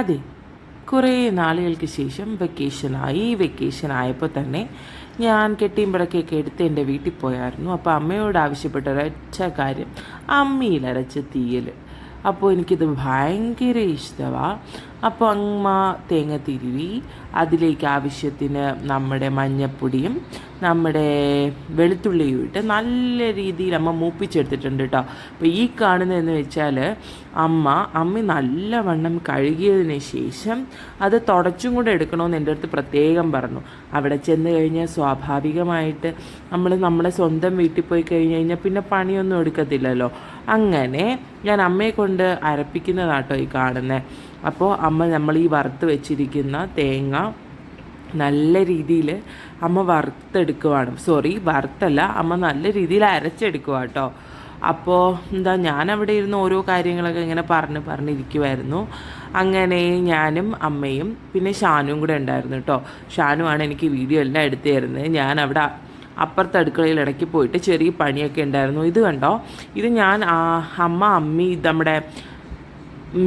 അതെ. കുറേ നാളുകൾക്ക് ശേഷം വെക്കേഷനായി വെക്കേഷൻ ആയപ്പോൾ തന്നെ ഞാൻ കെട്ടിയമ്പടക്കൊക്കെ എടുത്ത് എന്റെ വീട്ടിൽ പോയായിരുന്നു. അപ്പോൾ അമ്മയോട് ആവശ്യപ്പെട്ട ഒരൊറ്റ കാര്യം അമ്മിയിലരച്ച തീയൽ അപ്പോൾ എനിക്കിത് ഭയങ്കര ഇഷ്ടമാണ് അപ്പോൾ അമ്മ തേങ്ങ തിരുവി അതിലേക്ക് ആവശ്യത്തിന് നമ്മുടെ മഞ്ഞപ്പൊടിയും നമ്മുടെ വെളുത്തുള്ളിയും ഇട്ട് നല്ല രീതിയിൽ അമ്മ മൂപ്പിച്ചെടുത്തിട്ടുണ്ട് കേട്ടോ അപ്പോൾ ഈ കാണുന്നതെന്ന് വെച്ചാൽ അമ്മ അമ്മ നല്ലവണ്ണം കഴുകിയതിന് ശേഷം അത് തുടച്ചും കൂടെ എടുക്കണമെന്ന് എന്റെ അടുത്ത് പ്രത്യേകം പറഞ്ഞു. അവിടെ ചെന്ന് കഴിഞ്ഞാൽ സ്വാഭാവികമായിട്ട് നമ്മൾ നമ്മളെ സ്വന്തം വീട്ടിൽ പോയി കഴിഞ്ഞ് കഴിഞ്ഞാൽ പിന്നെ പണിയൊന്നും എടുക്കത്തില്ലല്ലോ. അങ്ങനെ ഞാൻ അമ്മയെ കൊണ്ട് അരപ്പിക്കുന്നതാട്ടോ ഈ കാണുന്നത് അപ്പോൾ അമ്മ നമ്മൾ ഈ വറുത്ത് വെച്ചിരിക്കുന്ന തേങ്ങ നല്ല രീതിയിൽ അമ്മ വറുത്തെടുക്കുവാണ്. സോറി വറുത്തല്ല അമ്മ നല്ല രീതിയിൽ അരച്ചെടുക്കുക കേട്ടോ അപ്പോൾ എന്താ ഞാൻ അവിടെ ഇരുന്ന് ഓരോ കാര്യങ്ങളൊക്കെ ഇങ്ങനെ പറഞ്ഞ് പറഞ്ഞിരിക്കുമായിരുന്നു അങ്ങനെ ഞാനും അമ്മയും പിന്നെ ഷാനും കൂടെ ഉണ്ടായിരുന്നു കേട്ടോ ഷാനുവാണ് എനിക്ക് വീഡിയോ എല്ലാം എടുത്തു തരുന്നത് ഞാൻ അവിടെ അപ്പുറത്തെ അടുക്കളയിൽ ഇടയ്ക്ക് പോയിട്ട് ചെറിയ പണിയൊക്കെ ഉണ്ടായിരുന്നു. ഇത് കണ്ടോ? ഇത് ഞാൻ അമ്മ അമ്മി നമ്മുടെ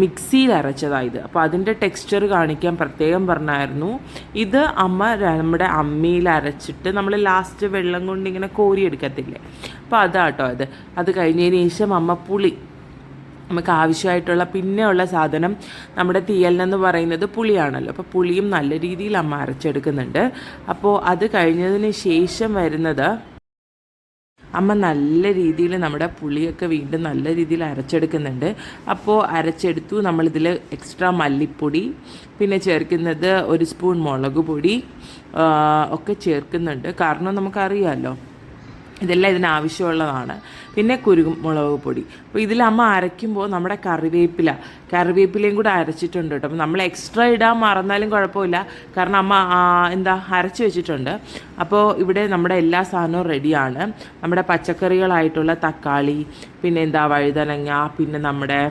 മിക്സിയിൽ അരച്ചതാണ് ഇത്. അപ്പോൾ അതിന്റെ ടെക്സ്ചർ കാണിക്കാൻ പ്രത്യേകം പറഞ്ഞായിരുന്നു. ഇത് അമ്മ നമ്മുടെ അമ്മിയിൽ അരച്ചിട്ട് നമ്മൾ ലാസ്റ്റ് വെള്ളം കൊണ്ട് ഇങ്ങനെ കോരിയെടുക്കത്തില്ലേ? അപ്പോൾ അതാട്ടോ അത് അത് കഴിഞ്ഞതിന് ശേഷം അമ്മ പുളി. നമുക്ക് ആവശ്യമായിട്ടുള്ള പിന്നെയുള്ള സാധനം നമ്മുടെ തീയലിനെന്ന് പറയുന്നത് പുളിയാണല്ലോ. അപ്പോൾ പുളിയും നല്ല രീതിയിൽ അമ്മ അരച്ചെടുക്കുന്നുണ്ട്. അപ്പോൾ അത് കഴിഞ്ഞതിന് ശേഷം വരുന്നത് അമ്മ നല്ല രീതിയിൽ നമ്മുടെ പുളിയൊക്കെ വീണ്ടും നല്ല രീതിയിൽ അരച്ചെടുക്കുന്നുണ്ട്. അപ്പോൾ അരച്ചെടുത്തു. നമ്മളിതിൽ എക്സ്ട്രാ മല്ലിപ്പൊടി പിന്നെ ചേർക്കുന്നത് ഒരു സ്പൂൺ മുളക് പൊടി ഒക്കെ ചേർക്കുന്നുണ്ട്. കാരണം നമുക്കറിയാമല്ലോ ഇതെല്ലാം ഇതിനാവശ്യമുള്ളതാണ്. പിന്നെ കുരുമുളക് പൊടി. അപ്പോൾ ഇതിൽ അമ്മ അരയ്ക്കുമ്പോൾ നമ്മുടെ കറിവേപ്പില കറിവേപ്പിലയും കൂടെ അരച്ചിട്ടുണ്ട് കേട്ടോ. അപ്പോൾ നമ്മൾ എക്സ്ട്രാ ഇടാൻ മറന്നാലും കുഴപ്പമില്ല. കാരണം അമ്മ എന്താ അരച്ച് വെച്ചിട്ടുണ്ട്. അപ്പോൾ ഇവിടെ നമ്മുടെ എല്ലാ സാധനവും റെഡിയാണ് നമ്മുടെ പച്ചക്കറികളായിട്ടുള്ള തക്കാളി പിന്നെ എന്താ വഴുതനങ്ങ പിന്നെ നമ്മുടെ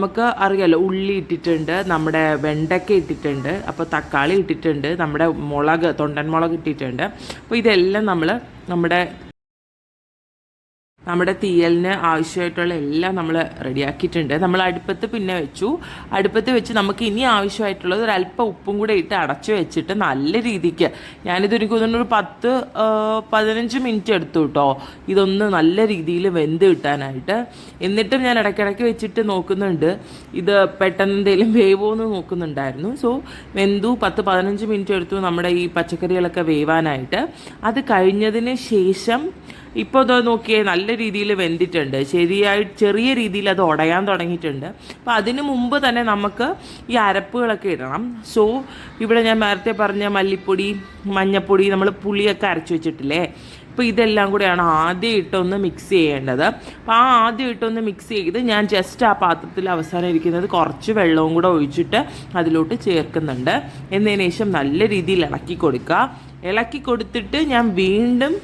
നമുക്ക് അറിയാലോ ഉള്ളി ഇട്ടിട്ടുണ്ട് നമ്മുടെ വെണ്ടയ്ക്ക ഇട്ടിട്ടുണ്ട് അപ്പോൾ തക്കാളി ഇട്ടിട്ടുണ്ട് നമ്മുടെ മുളക് തൊണ്ടൻ മുളക് ഇട്ടിട്ടുണ്ട്. അപ്പോൾ ഇതെല്ലാം നമ്മൾ നമ്മുടെ നമ്മുടെ തീയലിന് ആവശ്യമായിട്ടുള്ള എല്ലാം നമ്മൾ റെഡിയാക്കിയിട്ടുണ്ട്. നമ്മൾ അടുപ്പത്ത് പിന്നെ വെച്ചു. അടുപ്പത്ത് വെച്ച് നമുക്ക് ഇനി ആവശ്യമായിട്ടുള്ളത് ഒരു അല്പം ഉപ്പും കൂടെ ഇട്ട് അടച്ചു വെച്ചിട്ട് നല്ല രീതിക്ക് ഞാനിത് എനിക്ക് തോന്നുന്നു ഒരു പത്ത് പതിനഞ്ച് മിനിറ്റ് എടുത്തു കേട്ടോ ഇതൊന്ന് നല്ല രീതിയിൽ വെന്ത് കിട്ടാനായിട്ട്. എന്നിട്ടും ഞാൻ ഇടയ്ക്കിടയ്ക്ക് വെച്ചിട്ട് നോക്കുന്നുണ്ട്. ഇത് പെട്ടെന്ന് എന്തെങ്കിലും വേവോ എന്ന് നോക്കുന്നുണ്ടായിരുന്നു. സോ വെന്തു. പത്ത് പതിനഞ്ച് മിനിറ്റ് എടുത്തു നമ്മുടെ ഈ പച്ചക്കറികളൊക്കെ വേവാനായിട്ട്. അത് കഴിഞ്ഞതിന് ശേഷം ഇപ്പോൾ ഇത് നോക്കിയേ നല്ല രീതിയിൽ വെന്തിട്ടുണ്ട്. ശരിയായി ചെറിയ രീതിയിൽ അത് ഉടയാൻ തുടങ്ങിയിട്ടുണ്ട്. അപ്പോൾ അതിന് മുമ്പ് തന്നെ നമുക്ക് ഈ അരപ്പുകളൊക്കെ ഇടണം. സോ ഇവിടെ ഞാൻ നേരത്തെ പറഞ്ഞ മല്ലിപ്പൊടി മഞ്ഞപ്പൊടി നമ്മൾ പുളിയൊക്കെ അരച്ച് വെച്ചിട്ടില്ലേ? അപ്പോൾ ഇതെല്ലാം കൂടെയാണ് ആദ്യം ഇട്ടൊന്ന് മിക്സ് ചെയ്യേണ്ടത്. അപ്പോൾ ആ ആദ്യം ഇട്ടൊന്ന് മിക്സ് ചെയ്ത് ഞാൻ ജസ്റ്റ് ആ പാത്രത്തിൽ അവസാനം ഇരിക്കുന്നത് കുറച്ച് വെള്ളവും കൂടെ ഒഴിച്ചിട്ട് അതിലോട്ട് ചേർക്കുന്നുണ്ട്. എന്നതിന് ശേഷം നല്ല രീതിയിൽ ഇളക്കി കൊടുക്കുക. ഇളക്കി കൊടുത്തിട്ട് ഞാൻ വീണ്ടും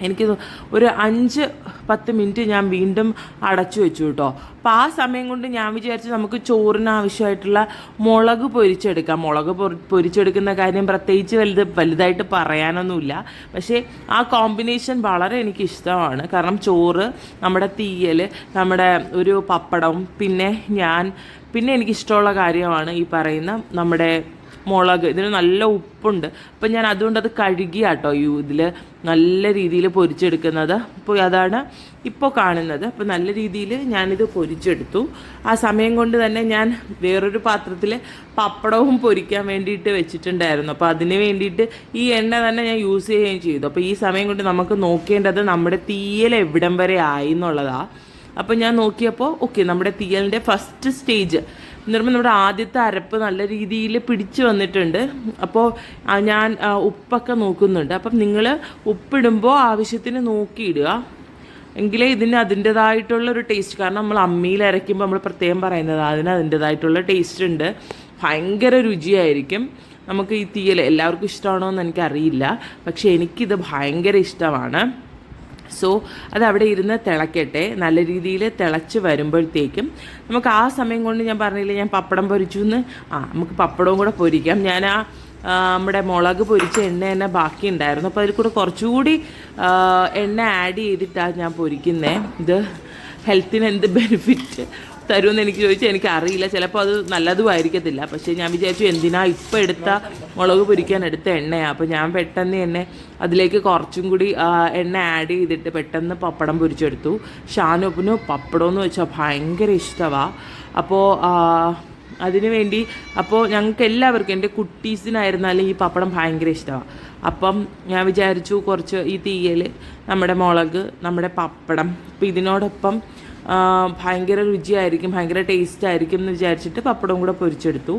എനിക്ക് ഒരു അഞ്ച് പത്ത് മിനിറ്റ് ഞാൻ വീണ്ടും അടച്ചു വെച്ചു കേട്ടോ അപ്പോൾ ആ സമയം കൊണ്ട് ഞാൻ വിചാരിച്ചു നമുക്ക് ചോറിന് ആവശ്യമായിട്ടുള്ള മുളക് പൊരിച്ചെടുക്കാം. മുളക് പൊരി- പൊരിച്ചെടുക്കുന്ന കാര്യം പ്രത്യേകിച്ച് വലുത് വലുതായിട്ട് പറയാനൊന്നുമില്ല. പക്ഷേ ആ കോമ്പിനേഷൻ വളരെ എനിക്ക് ഇഷ്ടമാണ്. കാരണം ചോറ് നമ്മുടെ തീയൽ നമ്മുടെ ഒരു പപ്പടം പിന്നെ ഞാൻ പിന്നെ എനിക്കിഷ്ടമുള്ള കാര്യമാണ് ഈ പറയുന്ന നമ്മുടെ മുളക് ഇതിന് നല്ല ഉപ്പുണ്ട്. അപ്പം ഞാൻ അതുകൊണ്ട് അത് കഴുകിയാട്ടോ ഈ ഇതിൽ നല്ല രീതിയിൽ പൊരിച്ചെടുക്കുന്നത്. അപ്പോൾ അതാണ് ഇപ്പോൾ കാണുന്നത്. അപ്പോൾ നല്ല രീതിയിൽ ഞാനിത് പൊരിച്ചെടുത്തു. ആ സമയം കൊണ്ട് തന്നെ ഞാൻ വേറൊരു പാത്രത്തിൽ പപ്പടവും പൊരിക്കാൻ വേണ്ടിയിട്ട് വെച്ചിട്ടുണ്ടായിരുന്നു. അപ്പോൾ അതിന് വേണ്ടിയിട്ട് ഈ എണ്ണ തന്നെ ഞാൻ യൂസ് ചെയ്യുകയും ചെയ്തു. അപ്പോൾ ഈ സമയം കൊണ്ട് നമുക്ക് നോക്കേണ്ടത് നമ്മുടെ തീയൽ എവിടം വരെ ആയി എന്നുള്ളതാണ് അപ്പോൾ ഞാൻ നോക്കിയപ്പോൾ ഓക്കെ നമ്മുടെ തീയലിന്റെ ഫസ്റ്റ് സ്റ്റേജ് എന്ന് നമ്മുടെ ആദ്യത്തെ അരപ്പ് നല്ല രീതിയിൽ പിടിച്ചു വന്നിട്ടുണ്ട്. അപ്പോൾ ഞാൻ ഉപ്പൊക്കെ നോക്കുന്നുണ്ട്. അപ്പം നിങ്ങൾ ഉപ്പിടുമ്പോൾ ആവശ്യത്തിന് നോക്കിയിടുക. എങ്കിലേ ഇതിന് അതിന്റെതായിട്ടുള്ള ഒരു ടേസ്റ്റ്. കാരണം നമ്മൾ അമ്മിയിൽ അരയ്ക്കുമ്പോൾ നമ്മൾ പ്രത്യേകം പറയുന്നത് അതിന് അതിന്റെതായിട്ടുള്ള ടേസ്റ്റ് ഉണ്ട്. ഭയങ്കര രുചിയായിരിക്കും. നമുക്ക് ഈ തീയൽ എല്ലാവർക്കും ഇഷ്ടമാണോ എന്ന് എനിക്കറിയില്ല. പക്ഷേ എനിക്കിത് ഭയങ്കര ഇഷ്ടമാണ്. സോ അത് അവിടെ ഇരുന്ന് തിളക്കട്ടെ. നല്ല രീതിയിൽ തിളച്ച് വരുമ്പോഴത്തേക്കും നമുക്ക് ആ സമയം കൊണ്ട് ഞാൻ പറഞ്ഞില്ലേ ഞാൻ പപ്പടം പൊരിച്ചു എന്ന് ആ നമുക്ക് പപ്പടവും കൂടെ പൊരിക്കാം. ഞാൻ ആ നമ്മുടെ മുളക് പൊരിച്ച എണ്ണ തന്നെ ബാക്കി ഉണ്ടായിരുന്നു അപ്പോൾ അതിൽ കൂടെ കുറച്ചുകൂടി എണ്ണ ആഡ് ചെയ്തിട്ടാണ് ഞാൻ പൊരിക്കുന്നത് ഇത് ഹെൽത്തിന് എന്ത് ബെനിഫിറ്റ് തരുമെന്ന് എനിക്ക് ചോദിച്ചാൽ എനിക്ക് അറിയില്ല ചിലപ്പോൾ അത് നല്ലതും ആയിരിക്കത്തില്ല പക്ഷേ ഞാൻ വിചാരിച്ചു എന്തിനാ ഇപ്പം എടുത്ത മുളക് പൊരിക്കാൻ എടുത്ത എണ്ണയാണ് അപ്പോൾ ഞാൻ പെട്ടെന്ന് തന്നെ അതിലേക്ക് കുറച്ചും കൂടി എണ്ണ ആഡ് ചെയ്തിട്ട് പെട്ടെന്ന് പപ്പടം പൊരിച്ചെടുത്തു. ഷാനൊപ്പിന് പപ്പടം എന്ന് വെച്ചാൽ ഭയങ്കര ഇഷ്ടമാണ് അപ്പോൾ അതിനു വേണ്ടി അപ്പോൾ ഞങ്ങൾക്ക് എല്ലാവർക്കും എന്റെ കുട്ടീസിനായിരുന്നാലും ഈ പപ്പടം ഭയങ്കര ഇഷ്ടമാണ് അപ്പം ഞാൻ വിചാരിച്ചു കുറച്ച് ഈ തീയൽ നമ്മുടെ മുളക് നമ്മുടെ പപ്പടം. അപ്പം ഇതിനോടൊപ്പം ഭയങ്കര രുചിയായിരിക്കും ഭയങ്കര ടേസ്റ്റ് ആയിരിക്കും എന്ന് വിചാരിച്ചിട്ട് പപ്പടം കൂടെ പൊരിച്ചെടുത്തു.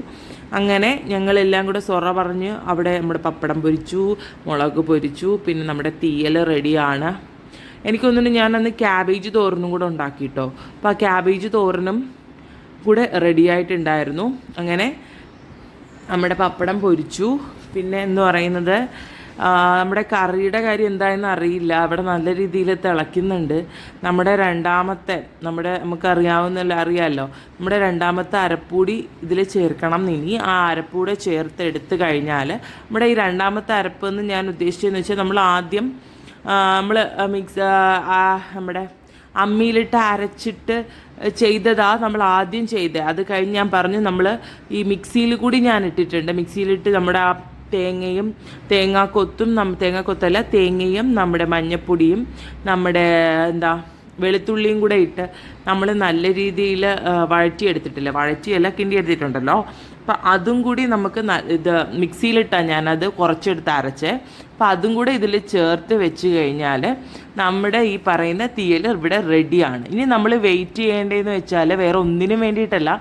അങ്ങനെ ഞങ്ങളെല്ലാം കൂടെ സൊറ പറഞ്ഞ് അവിടെ നമ്മുടെ പപ്പടം പൊരിച്ചു മുളക് പൊരിച്ചു പിന്നെ നമ്മുടെ തീയൽ റെഡിയാണ്. എനിക്ക് തോന്നുന്നു ഞാൻ അന്ന് ക്യാബേജ് തോരനും കൂടെ ഉണ്ടാക്കി കേട്ടോ അപ്പോൾ ആ ക്യാബേജ് തോരനും കൂടെ റെഡി ആയിട്ടുണ്ടായിരുന്നു. അങ്ങനെ നമ്മുടെ പപ്പടം പൊരിച്ചു. പിന്നെ എന്ന് പറയുന്നത് നമ്മുടെ കറിയുടെ കാര്യം എന്തായെന്ന് അറിയില്ല. അവിടെ നല്ല രീതിയിൽ തിളയ്ക്കുന്നുണ്ട്. നമ്മുടെ രണ്ടാമത്തെ നമ്മുടെ നമുക്ക് നമുക്കറിയാവുന്നല്ല അറിയാമല്ലോ നമ്മുടെ രണ്ടാമത്തെ അരപ്പൂടി ഇതിൽ ചേർക്കണം. ഇനി ആ അരപ്പൂടെ ചേർത്ത് എടുത്തു കഴിഞ്ഞാൽ നമ്മുടെ ഈ രണ്ടാമത്തെ അരപ്പ് എന്ന് ഞാൻ ഉദ്ദേശിച്ചതെന്ന് വെച്ചാൽ നമ്മൾ ആദ്യം നമ്മൾ മിക്സ് നമ്മുടെ അമ്മിയിലിട്ട് അരച്ചിട്ട് ചെയ്തതാ നമ്മൾ ആദ്യം ചെയ്തത്. അത് കഴിഞ്ഞ് ഞാൻ പറഞ്ഞു നമ്മൾ ഈ മിക്സിയിൽ കൂടി ഞാൻ ഇട്ടിട്ടുണ്ട്. മിക്സിയിലിട്ട് നമ്മുടെ ആ തേങ്ങയും തേങ്ങാക്കൊത്തും നമ്മ തേങ്ങാക്കൊത്തല്ല തേങ്ങയും നമ്മുടെ മഞ്ഞപ്പൊടിയും നമ്മുടെ എന്താ വെളുത്തുള്ളിയും കൂടെ ഇട്ട് നമ്മൾ നല്ല രീതിയിൽ വഴറ്റിയെടുത്തിട്ടില്ല? വഴറ്റിയല്ല കിണ്ടി എടുത്തിട്ടുണ്ടല്ലോ അപ്പം അതും കൂടി നമുക്ക് ഇത് മിക്സിയിലിട്ടാണ് ഞാനത് കുറച്ചെടുത്ത് അരച്ചേ. അപ്പം അതും കൂടെ ഇതിൽ ചേർത്ത് വെച്ച് കഴിഞ്ഞാൽ നമ്മുടെ ഈ പറയുന്ന തീയൽ ഇവിടെ റെഡിയാണ്. ഇനി നമ്മൾ വെയിറ്റ് ചെയ്യേണ്ടതെന്ന് വെച്ചാൽ വേറെ ഒന്നിനും വേണ്ടിയിട്ടല്ല.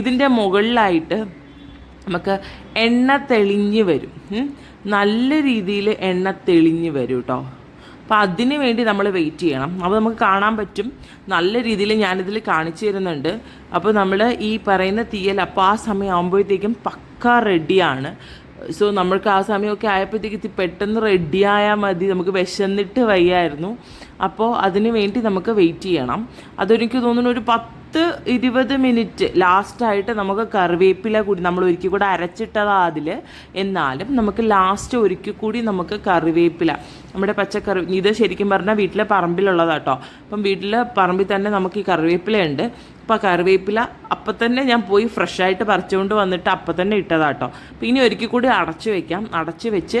ഇതിന്റെ മുകളിലായിട്ട് നമുക്ക് എണ്ണ തെളിഞ്ഞ് വരും. നല്ല രീതിയിൽ എണ്ണ തെളിഞ്ഞ് വരും കേട്ടോ അപ്പോൾ അതിന് വേണ്ടി നമ്മൾ വെയിറ്റ് ചെയ്യണം. അപ്പോൾ നമുക്ക് കാണാൻ പറ്റും. നല്ല രീതിയിൽ ഞാനിതിൽ കാണിച്ചു തരുന്നുണ്ട്. അപ്പോൾ നമ്മൾ ഈ പറയുന്ന തീയൽ അപ്പോൾ ആ സമയം ആകുമ്പോഴത്തേക്കും പക്ക റെഡിയാണ് സോ നമ്മൾക്ക് ആ സമയമൊക്കെ ആയപ്പോഴത്തേക്ക് ഇത് പെട്ടെന്ന് റെഡിയായാൽ മതി. നമുക്ക് വിശന്നിട്ട് വയ്യായിരുന്നു. അപ്പോൾ അതിന് വേണ്ടി നമുക്ക് വെയിറ്റ് ചെയ്യണം. അതൊരിക്കൽ തോന്നുന്നു ഒരു പത്ത് ഇരുപത് മിനിറ്റ് ലാസ്റ്റായിട്ട് നമുക്ക് കറിവേപ്പില കൂടി നമ്മൾ ഒരിക്കൽ കൂടി അരച്ചിട്ടതാ അതിൽ. എന്നാലും നമുക്ക് ലാസ്റ്റ് ഒരിക്കൽ കൂടി നമുക്ക് കറിവേപ്പില. നമ്മുടെ പച്ചക്കറി ഇത് ശരിക്കും പറഞ്ഞാൽ വീട്ടിലെ പറമ്പിലുള്ളതാട്ടോ അപ്പം വീട്ടിലെ പറമ്പിൽ തന്നെ നമുക്ക് ഈ കറിവേപ്പിലയുണ്ട്. അപ്പോൾ കറിവേപ്പില അപ്പം തന്നെ ഞാൻ പോയി ഫ്രഷായിട്ട് പറിച്ചുകൊണ്ട് വന്നിട്ട് അപ്പം തന്നെ ഇട്ടതാട്ടോ അപ്പോൾ ഇനി ഒരിക്കൽ കൂടി അടച്ചു വയ്ക്കാം അടച്ചു വെച്ച്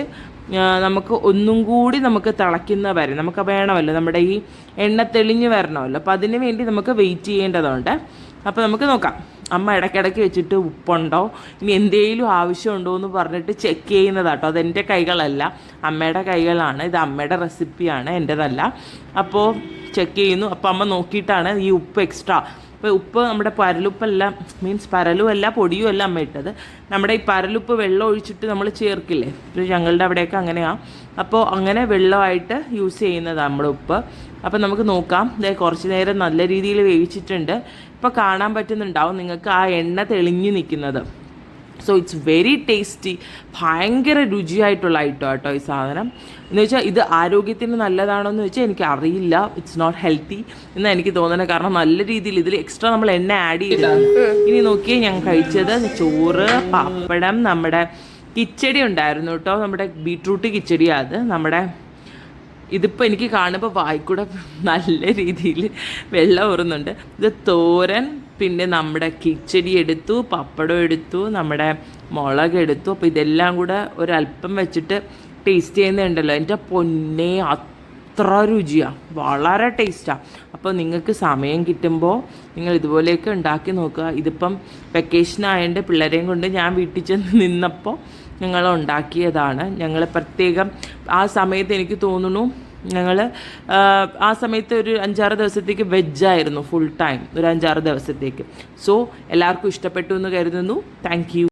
നമുക്ക് ഒന്നും കൂടി നമുക്ക് തിളയ്ക്കുന്ന വരെ നമുക്ക് വേണമല്ലോ നമ്മുടെ ഈ എണ്ണ തെളിഞ്ഞ് വരണമല്ലോ. അപ്പോൾ അതിന് വേണ്ടി നമുക്ക് വെയിറ്റ് ചെയ്യേണ്ടതുണ്ട്. അപ്പോൾ നമുക്ക് നോക്കാം. അമ്മ ഇടയ്ക്കിടയ്ക്ക് വെച്ചിട്ട് ഉപ്പുണ്ടോ? ഇനി എന്തെങ്കിലും ആവശ്യമുണ്ടോ എന്ന് പറഞ്ഞിട്ട് ചെക്ക് ചെയ്യുന്നതാട്ടോ അതെന്റെ കൈകളല്ല. അമ്മയുടെ കൈകളാണ്. ഇത് അമ്മയുടെ റെസിപ്പിയാണ് എന്റെതല്ല. അപ്പോൾ ചെക്ക് ചെയ്യുന്നു. അപ്പോൾ അമ്മ നോക്കിയിട്ടാണ് ഈ ഉപ്പ് എക്സ്ട്രാ അപ്പോൾ ഉപ്പ് നമ്മുടെ പരലുപ്പല്ല മീൻസ് പരലുമല്ല പൊടിയും അല്ല അമ്മ ഇട്ടത്. നമ്മുടെ ഈ പരലുപ്പ് വെള്ളം ഒഴിച്ചിട്ട് നമ്മൾ ചേർക്കില്ലേ? ഇപ്പോൾ ഞങ്ങളുടെ അവിടെയൊക്കെ അങ്ങനെയാണ് അപ്പോൾ അങ്ങനെ വെള്ളമായിട്ട് യൂസ് ചെയ്യുന്നതാണ് നമ്മുടെ ഉപ്പ്. അപ്പോൾ നമുക്ക് നോക്കാം. ദേ കുറച്ച് നേരം നല്ല രീതിയിൽ വേവിച്ചിട്ടുണ്ട്. ഇപ്പോൾ കാണാൻ പറ്റുന്നുണ്ടാവും നിങ്ങൾക്ക് ആ എണ്ണ തെളിഞ്ഞു നിൽക്കുന്നത്. സോ ഇറ്റ്സ് വെരി ടേസ്റ്റി ഭയങ്കര രുചിയായിട്ടുള്ള ഐറ്റം കേട്ടോ ഈ സാധനം. എന്ന് വെച്ചാൽ ഇത് ആരോഗ്യത്തിന് നല്ലതാണോ എന്ന് വെച്ചാൽ എനിക്ക് അറിയില്ല. ഇറ്റ്സ് നോട്ട് ഹെൽത്തി എന്ന് എനിക്ക് തോന്നുന്നത് കാരണം നല്ല രീതിയിൽ ഇതിൽ എക്സ്ട്രാ നമ്മൾ എണ്ണ ആഡ് ചെയ്തിട്ടുണ്ട്. ഇനി നോക്കിയേ ഞാൻ കഴിച്ചത് ചോറ് പപ്പടം നമ്മുടെ കിച്ചടി ഉണ്ടായിരുന്നു കേട്ടോ നമ്മുടെ ബീട്രൂട്ട് കിച്ചടിയാണ് അത്. നമ്മുടെ ഇതിപ്പോൾ എനിക്ക് കാണുമ്പോൾ വായിക്കൂടെ നല്ല രീതിയിൽ വെള്ളം ഊറുന്നുണ്ട്. ഇത് തോരൻ പിന്നെ നമ്മുടെ കിച്ചടി എടുത്തു പപ്പടം എടുത്തു നമ്മുടെ മുളക് എടുത്തു. അപ്പോൾ ഇതെല്ലാം കൂടെ ഒരല്പം വെച്ചിട്ട് ടേസ്റ്റ് ചെയ്യുന്നുണ്ടല്ലോ. എന്റെ പൊന്നെ അത്ര രുചിയാണ് വളരെ ടേസ്റ്റാണ് അപ്പോൾ നിങ്ങൾക്ക് സമയം കിട്ടുമ്പോൾ നിങ്ങൾ ഇതുപോലെയൊക്കെ ഉണ്ടാക്കി നോക്കുക. ഇതിപ്പം വെക്കേഷൻ ആയതുകൊണ്ട് പിള്ളേരെയും കൊണ്ട് ഞാൻ വീട്ടിൽ ചെന്ന് നിന്നപ്പോൾ ഞങ്ങൾ ഉണ്ടാക്കിയതാണ്. ഞങ്ങൾ പ്രത്യേകം ആ സമയത്ത് എനിക്ക് തോന്നുന്നു ഞങ്ങൾ ആ സമയത്ത് ഒരു അഞ്ചാറ് ദിവസത്തേക്ക് വെജായിരുന്നു ഫുൾ ടൈം ഒരു അഞ്ചാറ് ദിവസത്തേക്ക്. സോ എല്ലാവർക്കും ഇഷ്ടപ്പെട്ടു എന്ന് കരുതുന്നു. താങ്ക്